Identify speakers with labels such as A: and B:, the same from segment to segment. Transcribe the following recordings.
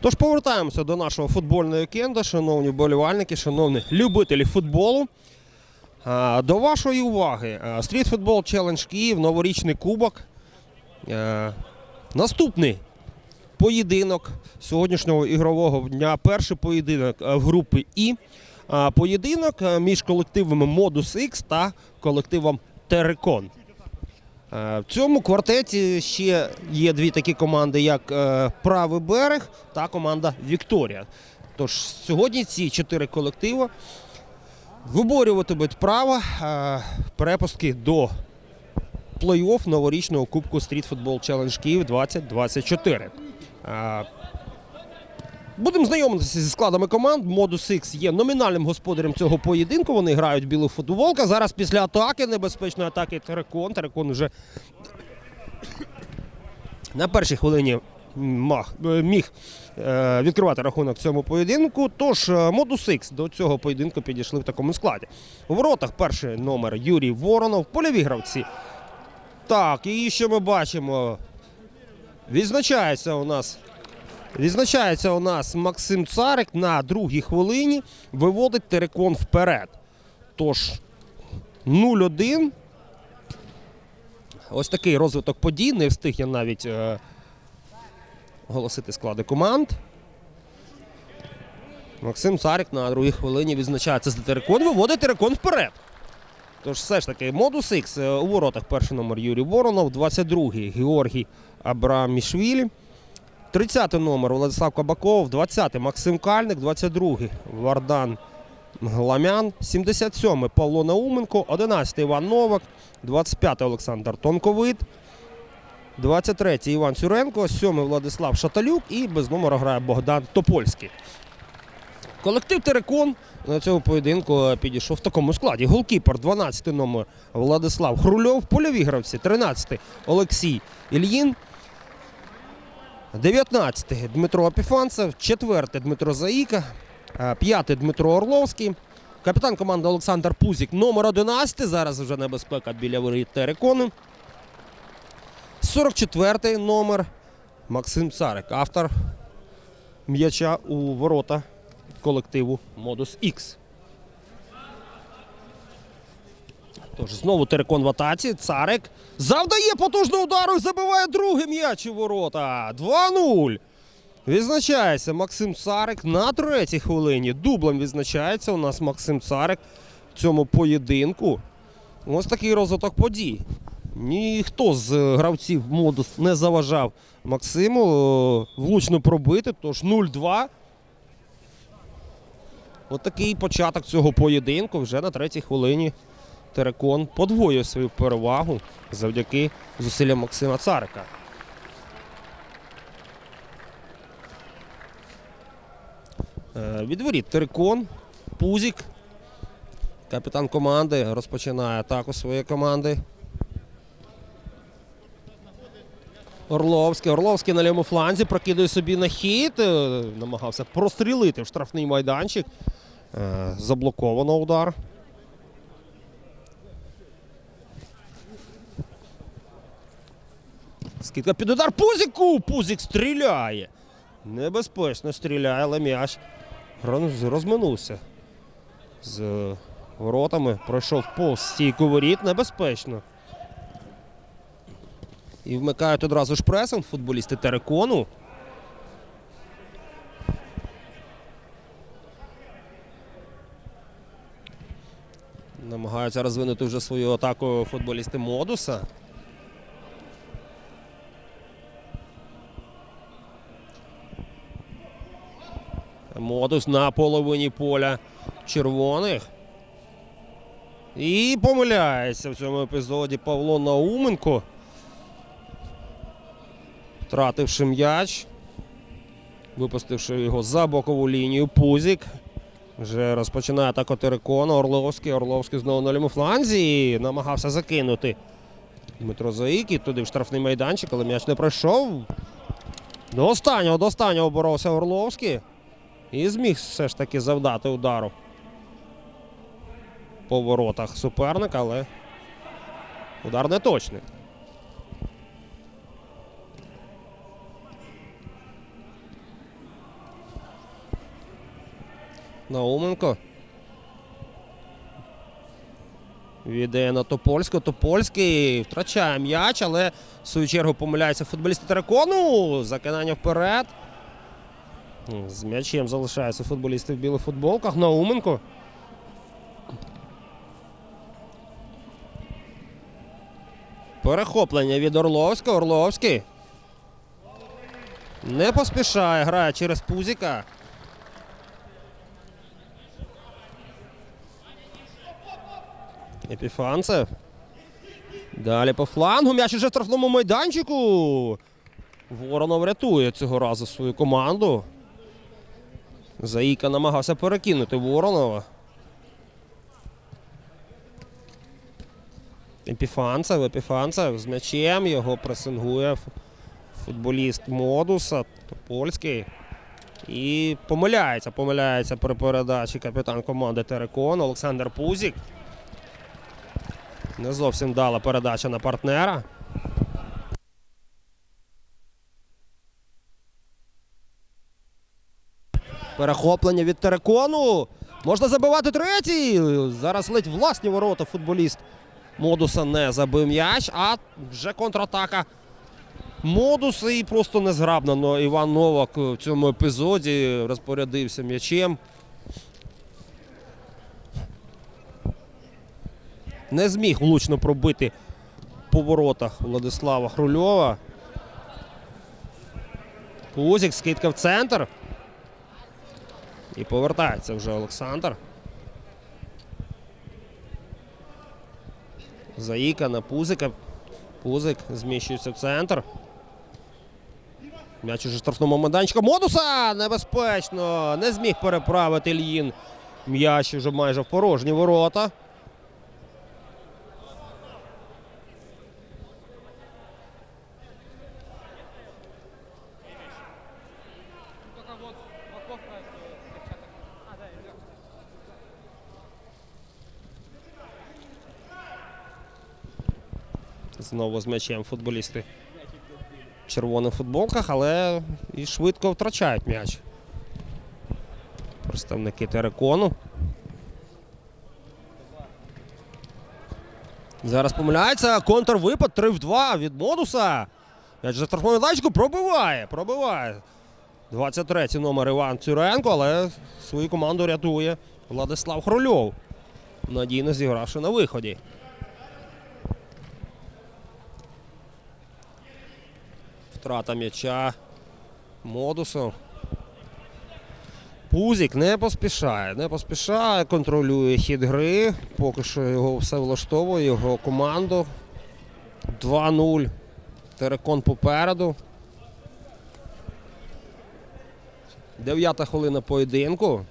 A: Тож повертаємося до нашого футбольного вікенду, шановні вболівальники, шановні любителі футболу. До вашої уваги Street Football Challenge Київ, новорічний кубок. Наступний поєдинок сьогоднішнього ігрового дня. Перший поєдинок в групі І. Поєдинок між колективами Modus X та колективом Терекон. Е, В цьому квартеті ще є дві такі команди, як е, Правий берег та команда Вікторія. Тож сьогодні ці чотири колективи виборюватимуть право е, перепустки до плей-офф новорічного Кубку Street Football Challenge Київ 2024. Будемо знайомитися зі складами команд. Modus X є номінальним господарем цього поєдинку. Вони грають білу футболка. Зараз після атаки, небезпечної атаки Терекон. Терекон вже на першій хвилині е, міг е, відкривати рахунок цьому поєдинку. Тож е, Modus X до цього поєдинку підійшли в такому складі. У воротах перший номер Юрій Воронов, польові гравці. Так, і що ми бачимо? Відзначається у нас Відзначається у нас Максим Царик на другій хвилині виводить Терекон вперед. Тож 0-1. Ось такий розвиток подій. Не встиг я навіть е, оголосити склади команд. Максим Царик на другій хвилині відзначається за Терекон. Виводить Терекон вперед. Тож все ж таки, модус X е, у воротах перший номер Юрій Воронов, 22-й Георгій Абрамішвілі. 30 номер Владислав Кабаков, 20-й Максим Кальник, 22-й Вардан Гламян, 77-й Павло Науменко, 11-й Іван Новак, 25-й Олександр Тонковит, 23-й Іван Цюренко, 7-й Владислав Шаталюк і без номера грає Богдан Топольський. Колектив Терекон на цьому поєдинку підійшов в такому складі. Голкіпер 12 номер Владислав Хрульов, польові гравці 13 Олексій Ільїн, 19-й Дмитро Апіфанцев, 4-й Дмитро Заїка, 5-й Дмитро Орловський, капітан команди Олександр Пузік, номер 11 Зараз вже небезпека біля воріт Терекону. 44-й номер Максим Царик, автор м'яча у ворота колективу Modus X. Тож знову Терекон в атаці. Царик завдає потужного удару і забиває другий м'яч у ворота. 2-0. Відзначається Максим Царик на третій хвилині. Дублем відзначається у нас Максим Царик в цьому поєдинку. Ось такий розвиток подій. Ніхто з гравців модус не заважав Максиму е, влучно пробити. Тож 0-2. От початок цього поєдинку вже на третій хвилині. Терекон подвоює свою перевагу завдяки зусиллям Максима Царика. Е, Від воріт Терекон, Пузік, капітан команди, розпочинає атаку своєї команди. Орловський. Орловський на лівому фланзі прокидує собі на хід. е, Намагався прострілити в штрафний майданчик. Е, Заблоковано удар. Скидка під удар Пузіку. Пузік стріляє. Небезпечно стріляє, але м'яч розминувся з воротами. Пройшов повз стійку воріт. Небезпечно. І вмикають одразу ж пресинг футболісти Терекону. Намагаються розвинути вже свою атаку футболісти Модуса. Модус на половині поля червоних. І помиляється в цьому епізоді Павло Науменко. Втративши м'яч, випустивши його за бокову лінію, Пузік. Вже розпочинає атаку Терекона. Орловський. Орловський знову на лівому фланзі. І намагався закинути Дмитро Заїк. туди в штрафний майданчик, але м'яч не пройшов. До останнього, до останнього боровся Орловський. І зміг все ж таки завдати удару по воротах суперника, але удар не точний. Науменко. Віддає на Топольську. Топольський втрачає м'яч, але в свою чергу помиляються футболісти Терекону. Закидання вперед. З м'ячем залишаються футболісти в білих футболках. Науменко. Перехоплення від Орловського. Орловський. Не поспішає, грає через Пузіка. Епіфанцев. Далі по флангу. М'яч уже в штрафному майданчику. Воронов рятує цього разу свою команду. Заїка намагався перекинути Воронова. Епіфанцев, Епіфанцев з м'ячем. Його пресингує футболіст Модуса, Топольський. І помиляється, помиляється при передачі капітан команди Терекон Олександр Пузік. Не зовсім дала передача на партнера. Перехоплення від Терекону. Можна забивати третій. Зараз ледь власні ворота футболіст Модуса не забив м'яч, а вже контратака Модус і просто незграбно. Но Іван Новак в цьому епізоді розпорядився м'ячем. Не зміг влучно пробити по воротах Владислава Хрульова. Пузік, скидка в центр. І повертається вже Олександр. Заїка на Пузика. Пузик зміщується в центр. М'яч уже штрафному майданчику. Модуса! Небезпечно! Не зміг переправити Ільїн. М'яч вже майже в порожні ворота. Знову з м'ячем футболісти в червоних футболках, але і швидко втрачають м'яч. Представники Терекону. Зараз помиляється. Контрвипад 3 в 2 від Модуса. М'яч за штрафною майданчику пробиває. Пробиває. 23-й номер Іван Цюренко, але свою команду рятує Владислав Хрульов. Надійно зігравши на виході. Втрата м'яча модусу. Пузік не поспішає, не поспішає, контролює хід гри. Поки що його все влаштовує, його команду. 2-0. Терекон попереду. Дев'ята хвилина поєдинку.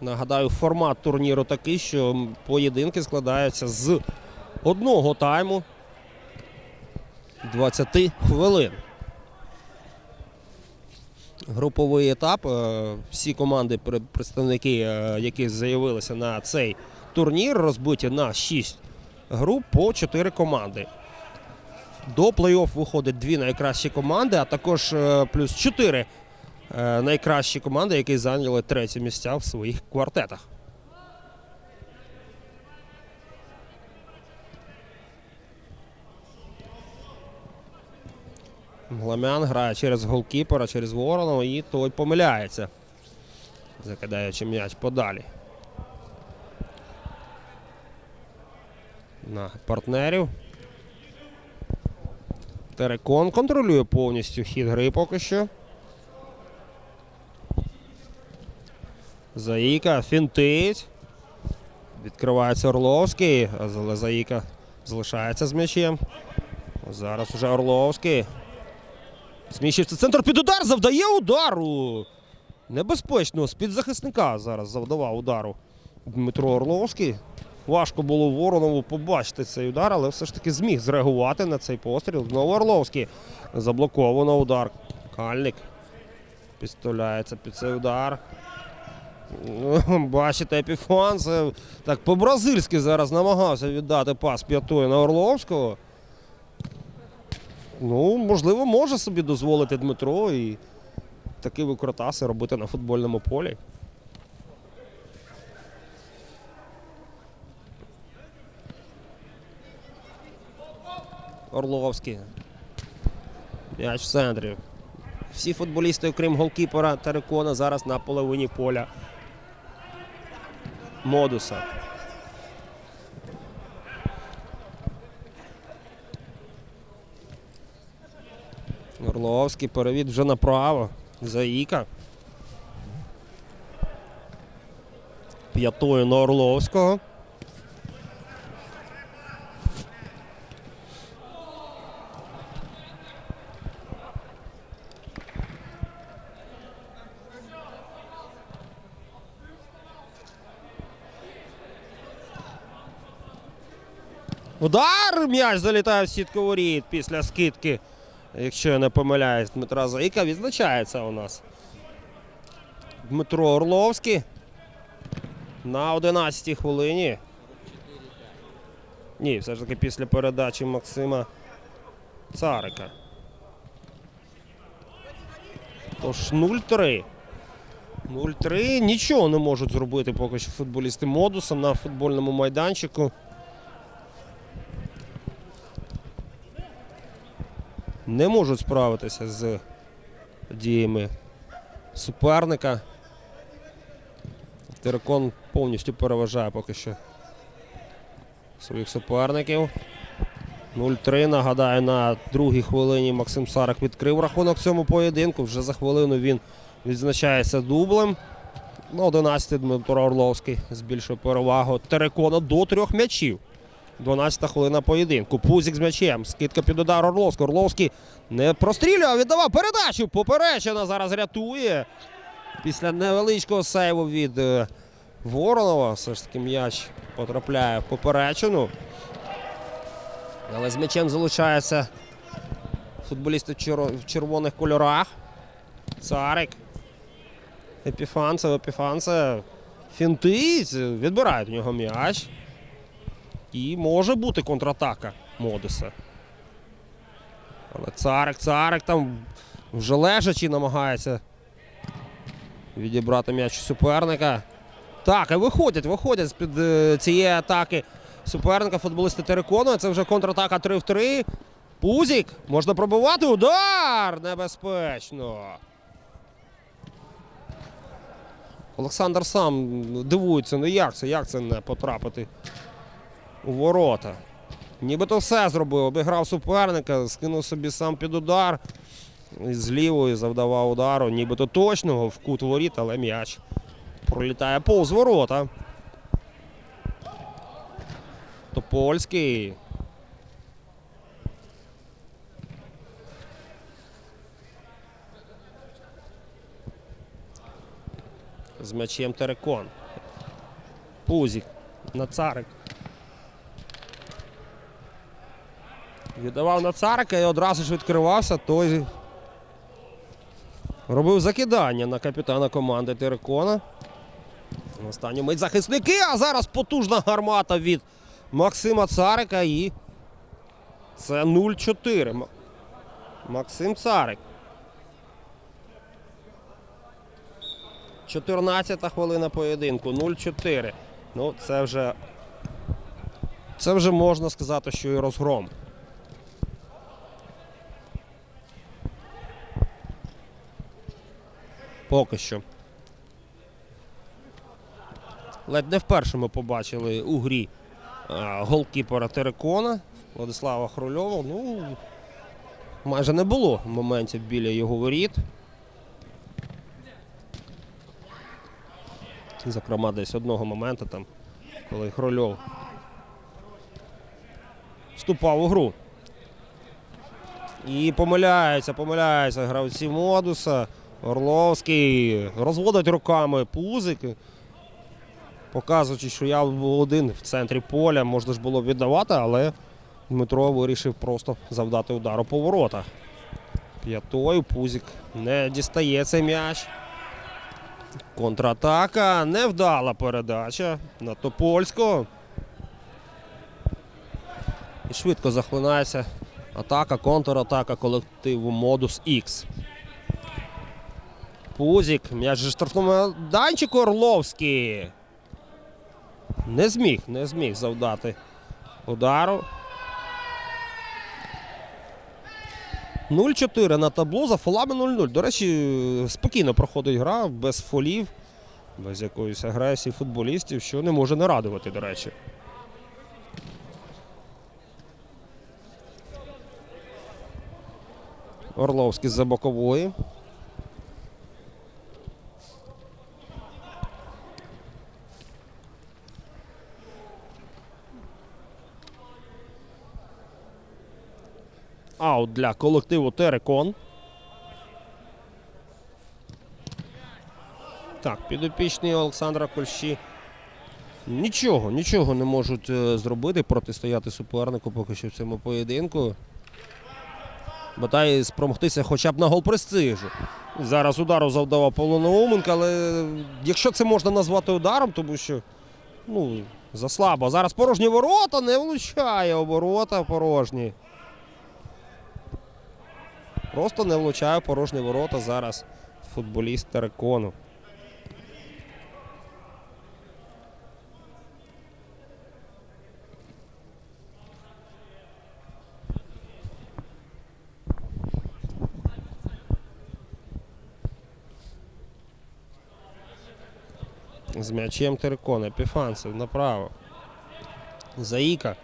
A: Нагадаю, формат турніру такий, що поєдинки складаються з одного тайму 20 хвилин. Груповий етап. Е, Всі команди, представники, е, які заявилися на цей турнір, розбиті на 6 груп по 4 команди. До плей-офф виходять дві найкращі команди, а також е, плюс 4 е, найкращі команди, які зайняли треті місця в своїх квартетах. Гламян грає через голкіпера, через Воронова і той помиляється, закидаючи м'яч подалі. На партнерів. Терекон контролює повністю хід гри поки що. Заїка фінтить. Відкривається Орловський, але Заїка залишається з м'ячем. Зараз уже Орловський. Зміщується центр під удар, завдає удару. Небезпечно. З-під захисника зараз завдавав удару Дмитро Орловський. Важко було Воронову побачити цей удар, але все ж таки зміг зреагувати на цей постріл. Знову Орловський. Заблоковано удар. Кальник підставляється під цей удар. Бачите, Епіфанцев так по-бразильськи зараз намагався віддати пас п'ятою на Орловського. Ну, можливо, може собі дозволити Дмитро і такі викрутаси робити на футбольному полі. Орловський. М'яч в центрі. Всі футболісти, окрім голкіпера Терекона, зараз на половині поля модуса. Орловський перевід вже направо. Заїка. П'ятою на Орловського. Удар! М'яч залітає в сітку воріт після скидки. Якщо я не помиляюсь, Дмитра Заїка відзначається у нас. Дмитро Орловський. На 11-й хвилині. Ні, все ж таки після передачі Максима Царика. Тож 0-3. 0-3. Нічого не можуть зробити поки що футболісти модуса на футбольному майданчику. Не можуть справитися з діями суперника. Терекон повністю переважає поки що своїх суперників. 0-3. Нагадаю, на другій хвилині Максим Сарак відкрив рахунок цьому поєдинку. Вже за хвилину він відзначається дублем. На 11 Дмитро Орловський збільшує перевагу Терекона до трьох м'ячів. 12-та хвилина поєдинку. Пузік з м'ячем. Скидка під удар Орловського. Орловський не прострілює, віддавав передачу. Поперечина зараз рятує. Після невеличкого сейву від е, Воронова. Все ж таки м'яч потрапляє в поперечину. Але з м'ячем залишаються футболісти в червоних кольорах. Царик. Епіфанцев, Епіфанцев. Фінтить. Відбирають в нього м'яч. І може бути контратака Модуса. Але царик, царик там вже лежачи намагається відібрати м'яч суперника. Так, і виходять, виходять з-під е, цієї атаки суперника футболісти Терекону. Це вже контратака 3 в 3. Пузік. Можна пробивати. Удар! Небезпечно. Олександр сам дивується, ну як це, як це не потрапити у ворота. Нібито все зробив, обіграв суперника, скинув собі сам під удар. З лівої завдавав удару, нібито точного в кут воріт, але м'яч пролітає повз ворота. Топольський. З м'ячем Терекон. Пузік на царик. Віддавав на царика і одразу ж відкривався. Той робив закидання на капітана команди Терекона. Останню мить захисники, а зараз потужна гармата від Максима Царика і це 0-4. Максим Царик. 14 хвилина поєдинку, 0-4. Ну, це вже. Це вже можна сказати, що і розгром. Поки що. Ледь не вперше ми побачили у грі а, голкіпера Терекона Владислава Хрульова. Ну, майже не було моментів біля його воріт. Зокрема, десь одного моменту, там, коли Хрольов вступав у гру. І помиляються, помиляються гравці модуса. Орловський розводить руками пузик, показуючи, що я був один в центрі поля, можна ж було віддавати, але Дмитро вирішив просто завдати удару по воротах. П'ятою Пузик не дістає цей м'яч. Контратака, невдала передача на Топольського. І швидко захлинається атака, контратака колективу Модус Х. Пузік. М'яч же штрафному майданчику Орловський. Не зміг, не зміг завдати удару. 0-4 на табло за фолами 0-0. До речі, спокійно проходить гра, без фолів, без якоїсь агресії футболістів, що не може не радувати, до речі. Орловський за бокової. Аут для колективу Терекон. Так, підопічний Олександра Кольші. Нічого, нічого не можуть е, зробити, протистояти супернику поки що в цьому поєдинку. Бодай спромогтися хоча б на гол престижу. Зараз удару завдавав Павло Науменко, але якщо це можна назвати ударом, тому що ну, заслабо. Зараз порожні ворота не влучає оборота порожні. Просто не влучає порожні ворота зараз футболіст Терекону. З м'ячем Терекон. Епіфанцев направо. Заїка.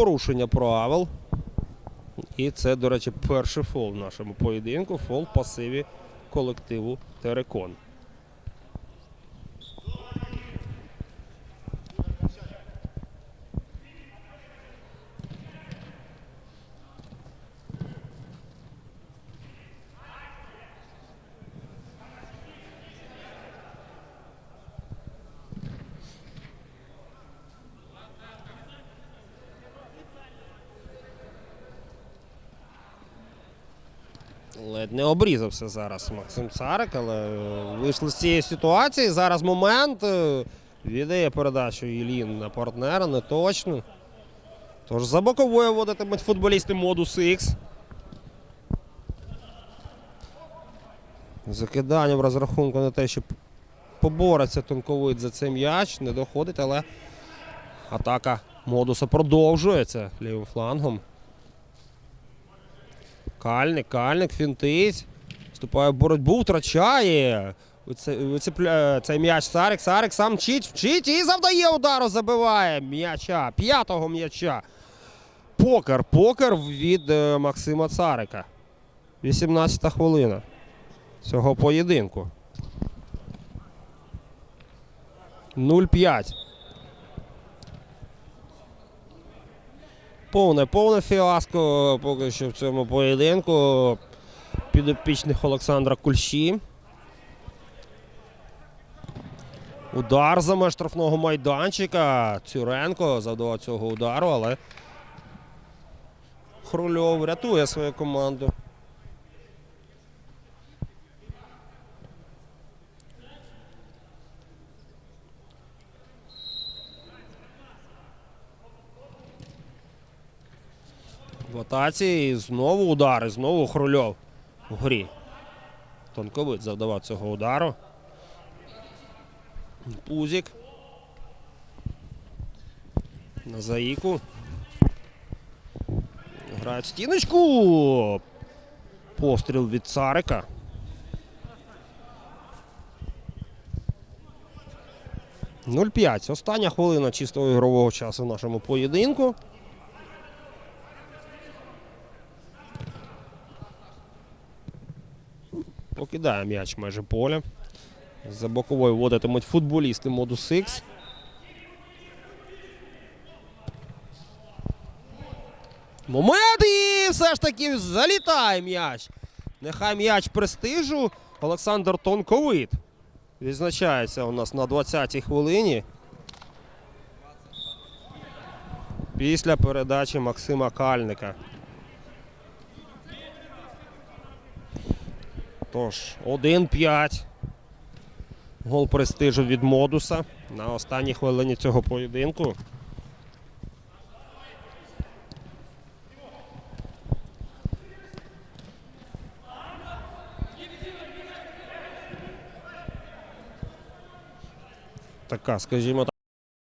A: Порушення правил. І це, до речі, перший фол в нашому поєдинку. Фол пасиві колективу Терекон. Ледь не обрізався зараз Максим Царик, але е, вийшли з цієї ситуації. Зараз момент. е, Віддає передачу Ілін на партнера, не точно. Тож за боковою водитимуть футболісти модус X. Закидання в розрахунку на те, що побореться тонковид за цей м'яч, не доходить, але атака модуса продовжується лівим флангом. Кальник, кальник, фінтить. Вступає в боротьбу, втрачає. Вице- цей м'яч Сарик. Сарик сам вчить, вчить і завдає удару, забиває м'яча. П'ятого м'яча. Покер, покер від е, Максима Царика. 18 хвилина цього поєдинку. 0-5. Повне, повне фіаско поки що в цьому поєдинку підопічних Олександра Кульші. Удар за меж штрафного майданчика. Цюренко завдавав цього удару, але Хрульов рятує свою команду. В атаці і знову удар, і знову Хрульов в грі. Тонковит завдавав цього удару. Пузік. На заїку. Грають стіночку. Постріл від Царика. Нуль п'ять. Остання хвилина чистого ігрового часу в нашому поєдинку. Покидає м'яч майже поля. За боковою водитимуть футболісти модус X. Момент і все ж таки залітає м'яч. Нехай м'яч престижу. Олександр Тонковит. Відзначається у нас на 20-й хвилині. Після передачі Максима Кальника. Тож 1-5. Гол престижу від модуса на останній хвилині цього поєдинку. Така, скажімо так.